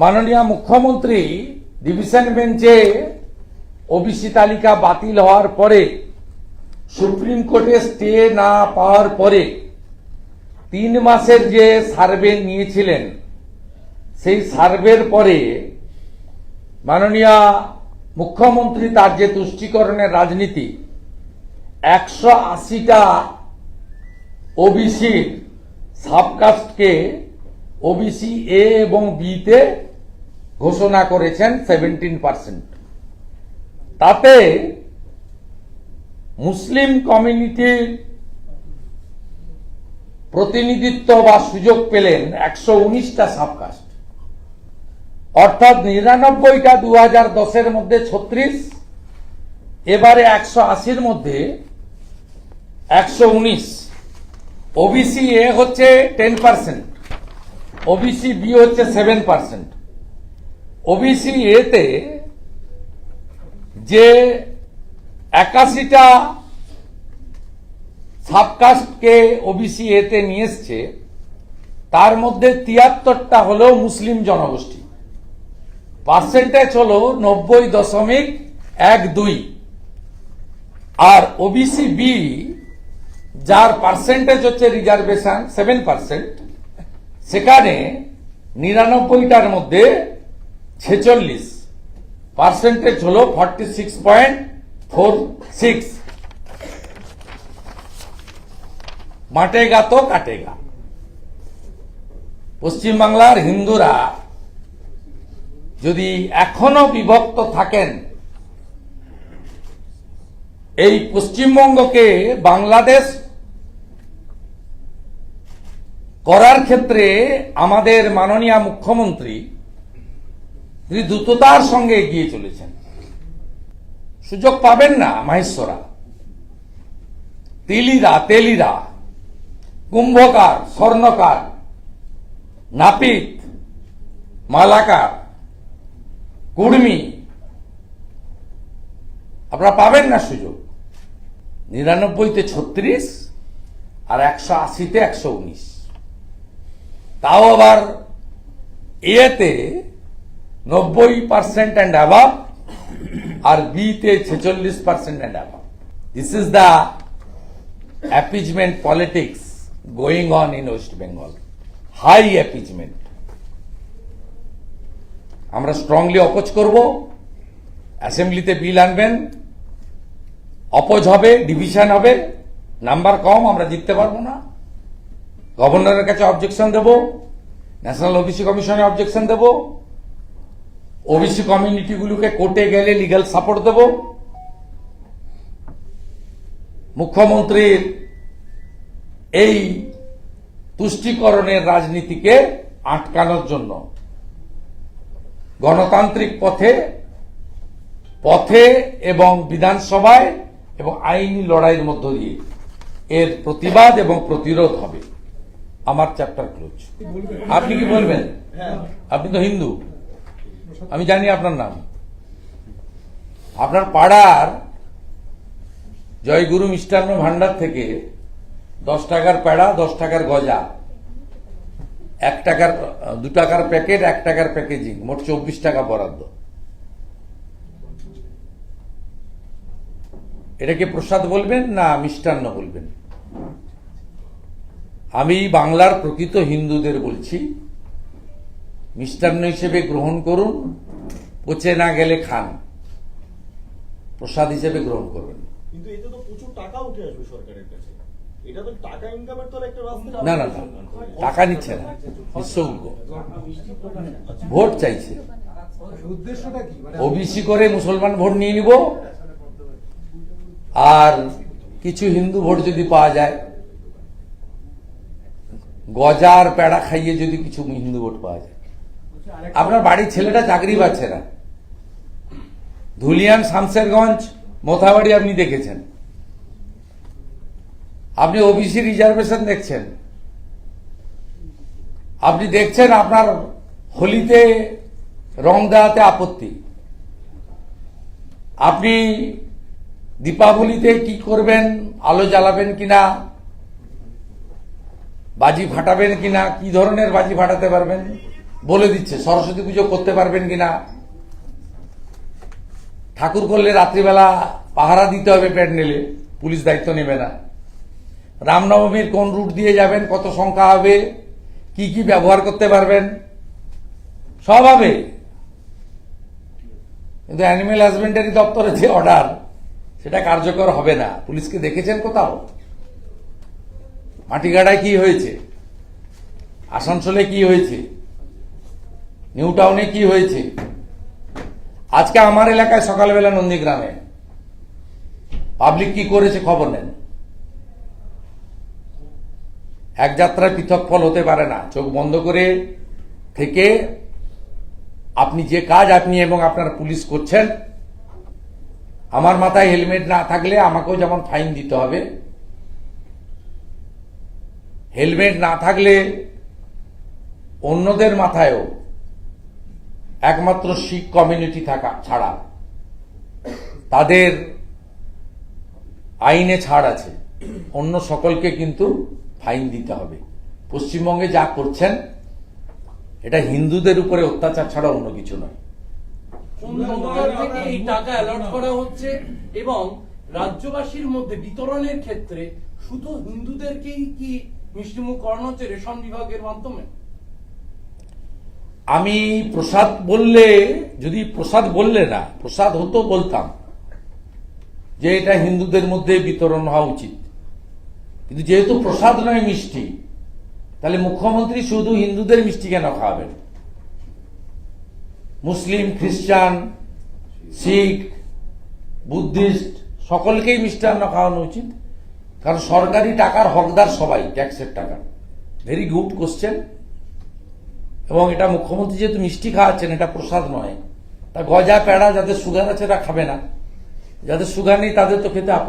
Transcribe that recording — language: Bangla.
মাননীয় মুখ্যমন্ত্রী ডিভিশন বেঞ্চে ওবিসি তালিকা বাতিল হওয়ার পরে, সুপ্রিম কোর্টে স্টে না পাওয়ার পরে তিন মাসের যে সার্ভে নিয়েছিলেন, সেই সার্ভের পরে মাননীয় মুখ্যমন্ত্রী তার যে তুষ্টিকরণের রাজনীতি, একশো আশিটা ওবিসির সাবকাস্টকে ওবিসি এ এবং বিতে ঘোষণা করেছেন সেভেন্টিন পার্সেন্ট তাতে মুসলিম কমিউনিটির প্রতিনিধিত্ব বা সুযোগ পেলেন একশো উনিশটা সাবকাস্ট। অর্থাৎ নিরানব্বইটা দু হাজার দশের মধ্যে ছত্রিশ, এবারে একশো আশির মধ্যে একশো উনিশ। ওবিসি এ হচ্ছে টেন পার্সেন্ট ওবিসি বি হচ্ছে সেভেন পার্সেন্ট ওবিসি এতে যে একাশিটা সাবকাস্টকে ওবিসি এতে নিয়ে এসছে, তার মধ্যে তিয়াত্তরটা হলো মুসলিম জনগোষ্ঠী। পার্সেন্টেজ হলো নব্বই দশমিক এক দুই। আর ওবিসি বি যার পার্সেন্টেজ হচ্ছে রিজার্ভেশন সেভেন পার্সেন্ট সেখানে নিরানব্বইটার মধ্যে ছেচল্লিশ পার্সেন্টেজ হল forty six point four six মাটেগা তো কাটেগা। পশ্চিমবাংলার হিন্দুরা যদি এখনও বিভক্ত থাকেন, এই পশ্চিমবঙ্গকে বাংলাদেশ করার ক্ষেত্রে আমাদের মাননীয় মুখ্যমন্ত্রী তিনি দ্রুততার সঙ্গে এগিয়ে চলেছেন। সুযোগ পাবেন না মাহেশ্বরা। তিলিরা, তেলিরা, কুম্ভকার, স্বর্ণকার, নাপিত, মালাকার, কুর্মি, আপনারা পাবেন না সুযোগ। নিরানব্বইতে ছত্রিশ আর একশো আশিতে একশো উনিশ। তাও আবার এতে নব্বই পার্সেন্ট অ্যান্ড অ্যাভাব আর বিতে ছেচল্লিশ percent and above this is the appeasement politics going on in West Bengal high appeasement আমরা স্ট্রংলি অপোজ করব। অ্যাসেম্বলিতে বিল আনবেন। অপোজ হবে ডিভিশন হবে। নাম্বার কম, আমরা জিততে পারব না। গভর্নরের কাছে অবজেকশন দেব ন্যাশনাল ওবিসি কমিশনে অবজেকশন দেব ওবিসি কমিউনিটিগুলোকে কোর্টে গেলে লিগ্যাল সাপোর্ট দেব। মুখ্যমন্ত্রীর এই তুষ্টিকরণের রাজনীতিকে আটকানোর জন্য গণতান্ত্রিক পথে পথে এবং বিধানসভায় এবং আইনি লড়াইয়ের মধ্য দিয়ে এর প্রতিবাদ এবং প্রতিরোধ হবে। আমার চ্যাপ্টার ক্লোজ আপনি কি বলবেন? আপনি তো হিন্দু। আমি জানি আপনার নাম। আপনার পাড়ার জয়গুরু মিষ্টান্ন ভান্ডার থেকে দশ টাকার পেড়া, দশ টাকার গজা, এক টাকার, দু টাকার প্যাকেট, এক টাকার প্যাকেজিং, মোট চব্বিশ টাকা বরাদ্দ। এটাকে প্রসাদ বলবেন না মিষ্টান্ন বলবেন? আমি বাংলার প্রকৃত হিন্দুদের বলছি মিষ্টান্ন হিসেবে গ্রহণ করুন পচে না গেলে খান। প্রসাদ হিসেবে গ্রহণ করবেন কিন্তু এতে তো প্রচুর টাকা উঠে আসবে সরকারের কাছে। এটা তো টাকা ইনকামের তো একটা রাস্তা না না টাকা নিচ্ছে না। নিঃশুল্ক ভোট চাইছে। ওবিসি করে মুসলমান ভোট নিয়ে নিব। আর কিছু হিন্দু ভোট যদি পাওয়া যায় গজা আর পেড়া খাইয়ে যদি কিছু হিন্দু ভোট পাওয়া যায়। আপনার বাড়ির ছেলেটা চাকরি পাচ্ছে না। ধুলিয়ান শামসেরগঞ্জ মোথাবাড়ি আপনি দেখেছেন। আপনি ওবিসি রিজার্ভেশন দেখছেন। আপনি দেখছেন আপনার হোলিতে রং দেওয়াতে আপত্তি। আপনি দীপাবলিতে কি করবেন, আলো জ্বালাবেন কিনা বাজি ফাটাবেন কিনা, কি ধরনের বাজি ফাটাতে পারবেন? বলে দিচ্ছে, সরস্বতী পুজো করতে পারবেন কিনা? ঠাকুর করলে রাত্রিবেলা পাহারা দিতে হবে প্যান্ডেলে, পুলিশ দায়িত্ব নেবে না। রামনবমীর কোন রুট দিয়ে যাবেন, কত সংখ্যা হবে, কি কি ব্যবহার করতে পারবেন? সব হবে। কিন্তু অ্যানিমেল হাজবেন্ডারি দপ্তরের যে অর্ডার সেটা কার্যকর হবে না। পুলিশকে দেখেছেন কোথাও? মাটিগাড়ায় কি হয়েছে? আসানসোলে কি হয়েছে? নিউ টাউনে কি হয়েছে? আজকে আমার এলাকায় সকালবেলা নন্দীগ্রামে। পাবলিক কি করেছে খবর নেন? এক যাত্রায় পৃথক ফল হতে পারে না। চোখ বন্ধ করে থেকে আপনি যে কাজ আপনি এবং আপনার পুলিশ করছেন, আমার মাথায় হেলমেট না থাকলে আমাকেও যেমন ফাইন দিতে হবে হেলমেট না থাকলে অন্যদের মাথায়ও একমাত্র শিখ কমিউনিটি থাকা ছাড়া তাদের আইনে ছাড় আছে। অন্য সকলকে কিন্তু ফাইন দিতে হবে। পশ্চিমবঙ্গে যা করছেন, এটা হিন্দুদের উপরে অত্যাচার ছাড়া অন্য কিছু নয়। এই টাকা অ্যালট করা হচ্ছে এবং রাজ্যবাসীর মধ্যে বিতরণের ক্ষেত্রে শুধু হিন্দুদেরকেই কি মিষ্টিমুখ করানো হচ্ছে রেশন বিভাগের মাধ্যমে। আমি প্রসাদ বললে, যদি প্রসাদ বললে না, প্রসাদ হতো বলতাম যে এটা হিন্দুদের মধ্যে বিতরণ হওয়া উচিত। কিন্তু যেহেতু প্রসাদ নয় মিষ্টি, তাহলে মুখ্যমন্ত্রী শুধু হিন্দুদের মিষ্টি কেন খাওয়াবেন? মুসলিম, খ্রিস্টান, শিখ, বুদ্ধিস্ট, সকলকেই মিষ্টান্ন খাওয়ানো উচিত। কারণ সরকারি টাকার হকদার সবাই, ট্যাক্সের টাকা। ভেরি গুড কোশ্চেন এবং এটা মুখ্যমন্ত্রী যেহেতু মিষ্টি খাওয়াচ্ছেন, এটা প্রসাদ নয়। তা গজা, পেড়া যাদের সুগার আছে, তারা খাবে না। যাদের সুগার নেই, তাদের তো খেতে